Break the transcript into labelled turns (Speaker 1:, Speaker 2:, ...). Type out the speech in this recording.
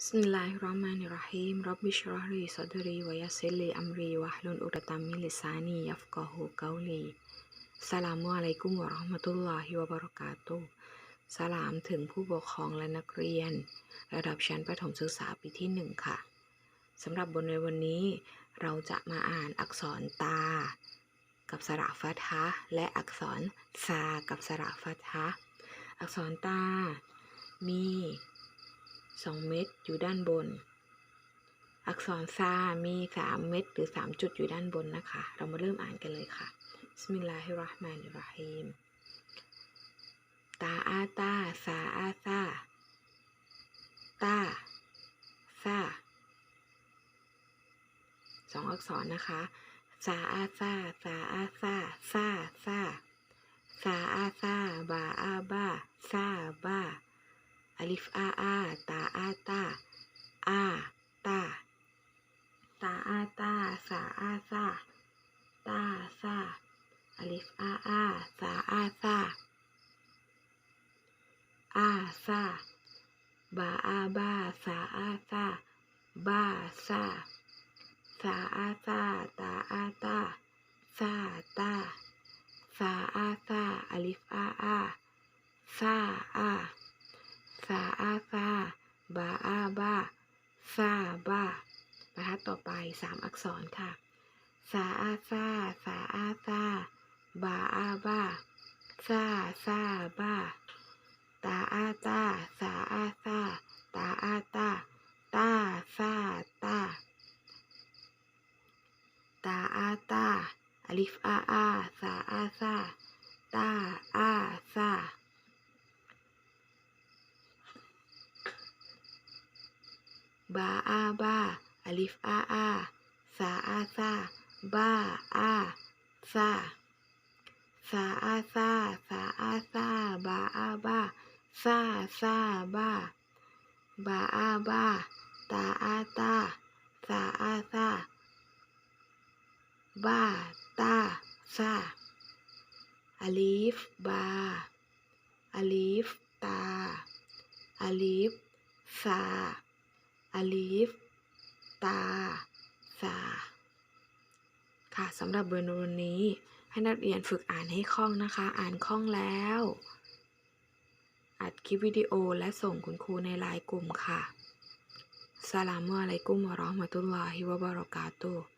Speaker 1: بسم الله الرحمن الرحيم رب اشرح لي صدري ويسر لي أمري واحلل عقدة من لساني يفقه قولي สลามุอะลัยกุมวะเราะห์มะตุลลอฮิวะบะเราะกาตุฮ์สลามถึงผู้ปกครองและนักเรียน ระดับชั้นประถมศึกษาปีที่หนึ่งค่ะสำหรับบทในวันนี้ เราจะมาอ่านอักษรตา กับสระฟาทะห์และอักษรซากับสระฟาทะห์อักษรตา มี 2 เม็ดอยู่ด้านบน อักษรซา มี 3 เม็ดหรือ 3 จุดอยู่ด้านบนนะคะ เรามาเริ่มอ่านกันเลยค่ะสมิลลาฮิราะห์มานิรเราฮีมตาอาตาซาอาซาตาซาสองอักษรนะคะซาอาซาซาอาซาซาซาซาอาซาบาซาบาอ ลิฟอาอาตาอาตาอาตาตาอาตาซาอาซาตาซาอลิฟอาอาซาอาซาอาซาบาอาบาซาอาซาบาซาซาอาซาตาอาตาซาตาซาอาซาอลิฟอาอาซาอา ซาอาซาบาอาบาซาบาบรรทัดต่อไปสามอักษรค่ะซาอาซาซาอาซาบาอาบาซาซาบาตาอาตาซาอาซาตาอาตาตาซาตาตาอาตาอลิฟอาอาซาอาซาตาอาซา บาอาบาอลิฟอาอาซาอาซาบาอาซาซาอาซาซาอาซาบาอาบาซาซาบาบาอาบาตาอาตาซาอาซาบาตาซาอลิฟบาอลิฟตาอลิฟซา อลิฟตาซาค่ะสำหรับบทในวันนี้ให้นักเรียนฝึกอ่านให้คล่องนะคะ อ่านคล่องแล้ว อัดคลิปวิดีโอและส่งคุณครูในไลน์กลุ่มค่ะสลามุอะลัยกุมวะราะห์มะตุลลอฮิวะบะเราะกาตุฮ์